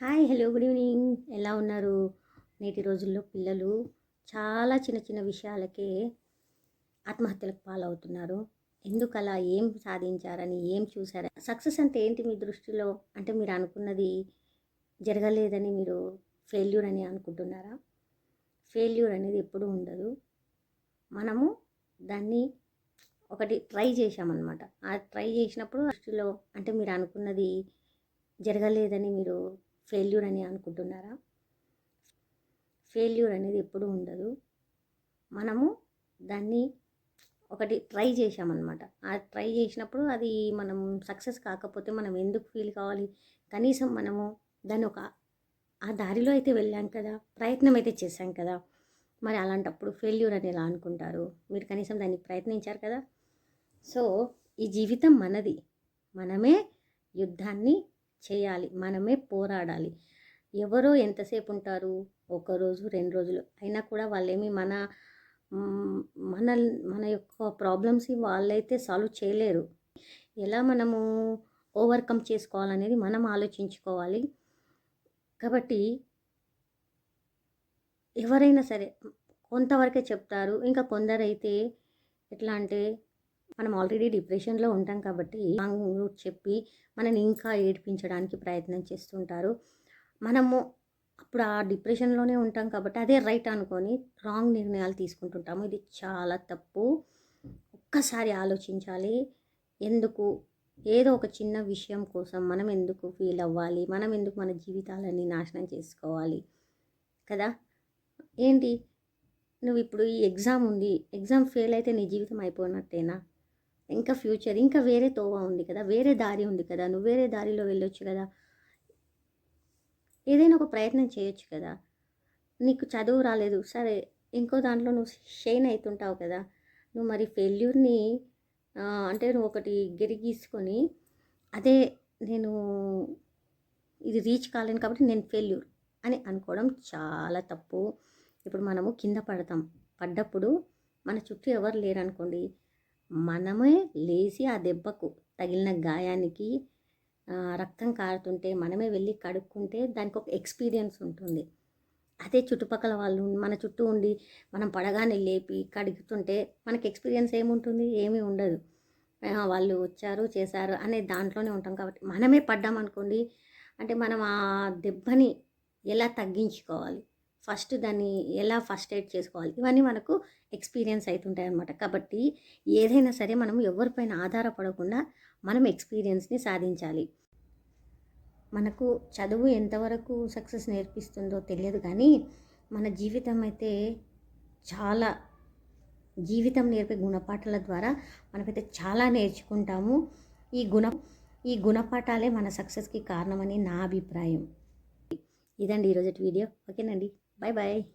Hi hello good evening. ఎలా ఉన్నారు? నేటి రోజుల్లో పిల్లలు చాలా చిన్న చిన్న విషయాలకే ఆత్మహత్యలకు పాలవుతున్నారు. ఎందుకు అలా ఏం సాధించారని ఏం చూసారని సక్సెస్ అంటే ఏంటి మీ దృష్టిలో? అంటే మీరు అనుకున్నది జరగలేదని మీరు ఫెయిల్యూర్ అని అనుకుంటున్నారా? ఫెయిల్యూర్ అనేది ఎప్పుడూ ఉండదు. మనము దాన్ని ఒకటి ట్రై చేశామన్నమాట. ఆ ట్రై చేసినప్పుడు దృష్టిలో అంటే మీరు అనుకున్నది జరగలేదని మీరు ఫెయిల్యూర్ అని అనుకుంటున్నారా? ఫెయిల్యూర్ అనేది ఎప్పుడూ ఉండదు. మనము దాన్ని ఒకటి ట్రై చేసామన్నమాట ఆ ట్రై చేసినప్పుడు అది మనం సక్సెస్ కాకపోతే మనం ఎందుకు ఫీల్ కావాలి? కనీసం మనము దాన్ని ఒక ఆ దారిలో అయితే వెళ్ళాం కదా ప్రయత్నం అయితే చేశాం కదా. మరి అలాంటప్పుడు ఫెయిల్యూర్ అని ఎలా అనుకుంటారు? మీరు కనీసం దాన్ని ప్రయత్నించారు కదా. సో ఈ జీవితం మనది. మనమే యుద్ధాన్ని చేయాలి. మనమే పోరాడాలి. ఎవరో ఎంతసేపు ఉంటారు ఒక రోజు రెండు రోజులు. అయినా కూడా వాళ్ళేమి మన మన మన యొక్క ప్రాబ్లమ్స్ వాళ్ళైతే సాల్వ్ చేయలేరు. ఎలా మనము ఓవర్కమ్ చేసుకోవాలనేది మనం ఆలోచించుకోవాలి. కాబట్టి ఎవరైనా సరే కొంతవరకే చెప్తారు. ఇంకా కొందరైతే ఎట్లా అంటే మనం ఆల్రెడీ డిప్రెషన్లో ఉంటాం కాబట్టి రాంగ్ రూట్ చెప్పి మనని ఇంకా ఏడిపించడానికి ప్రయత్నం చేస్తుంటారు. మనము అప్పుడు ఆ డిప్రెషన్లోనే ఉంటాం కాబట్టి అదే రైట్ అనుకొని రాంగ్ నిర్ణయాలు తీసుకుంటుంటాము. ఇది చాలా తప్పు. ఒక్కసారి ఆలోచించాలి. ఎందుకు? ఏదో ఒక చిన్న విషయం కోసం మనం ఎందుకు ఫీల్ అవ్వాలి? మనం ఎందుకు మన జీవితాలని నాశనం చేసుకోవాలి? కదా? ఏంటి? నువ్వు ఇప్పుడు ఈ ఎగ్జామ్ ఉంది. ఎగ్జామ్ ఫెయిల్ అయితే నీ జీవితం అయిపోయినట్టేనా? ఇంకా ఫ్యూచర్ ఇంకా వేరే తోవ ఉంది కదా వేరే దారి ఉంది కదా నువ్వు వేరే దారిలో వెళ్ళొచ్చు కదా. ఏదైనా ఒక ప్రయత్నం చేయొచ్చు కదా. నీకు చదువు రాలేదు సరే ఇంకో దాంట్లో నువ్వు షైన్ అవుతుంటావు కదా. నువ్వు మరి ఫెయిల్యూర్ని అంటే నువ్వు ఒకటి గెరిగీసుకొని అదే నేను ఇది రీచ్ కాలేను కాబట్టి నేను ఫెయిల్యూర్ అని అనుకోవడం చాలా తప్పు. ఇప్పుడు మనము కింద పడతాం. పడ్డప్పుడు మన చుట్టూ ఎవరు లేరు అనుకోండి మనమే లేచి ఆ దెబ్బకు తగిలిన గాయానికి రక్తం కారుతుంటే మనమే వెళ్ళి కడుక్కుంటే దానికి ఒక ఎక్స్పీరియన్స్ ఉంటుంది. అదే చుట్టుపక్కల వాళ్ళు మన చుట్టూ ఉండి మనం పడగానే లేపి కడుగుతుంటే మనకి ఎక్స్పీరియన్స్ ఏముంటుంది? ఏమీ ఉండదు. వాళ్ళు వచ్చారు చేశారు అనే దాంట్లోనే ఉంటాం కాబట్టి మనమే పడ్డామనుకోండి అంటే మనం ఆ దెబ్బని ఎలా తగ్గించుకోవాలి? ఫస్ట్ దాన్ని ఎలా ఫస్ట్ ఎయిడ్ చేసుకోవాలి? ఇవన్నీ మనకు ఎక్స్పీరియన్స్ అవుతుంటాయి అన్నమాట కాబట్టి ఏదైనా సరే మనం ఎవరిపైన ఆధారపడకుండా మనం ఎక్స్పీరియన్స్ని సాధించాలి. మనకు చదువు ఎంతవరకు సక్సెస్ నేర్పిస్తుందో తెలియదు కానీ మన జీవితం అయితే చాలా జీవితం నేర్పే గుణపాఠాల ద్వారా మనకైతే చాలా నేర్చుకుంటాము. ఈ గుణ ఈ గుణపాఠాలే మన సక్సెస్కి కారణమని నా అభిప్రాయం. ఇదండి ఈరోజు వీడియో. ఓకేనండి. Bye bye.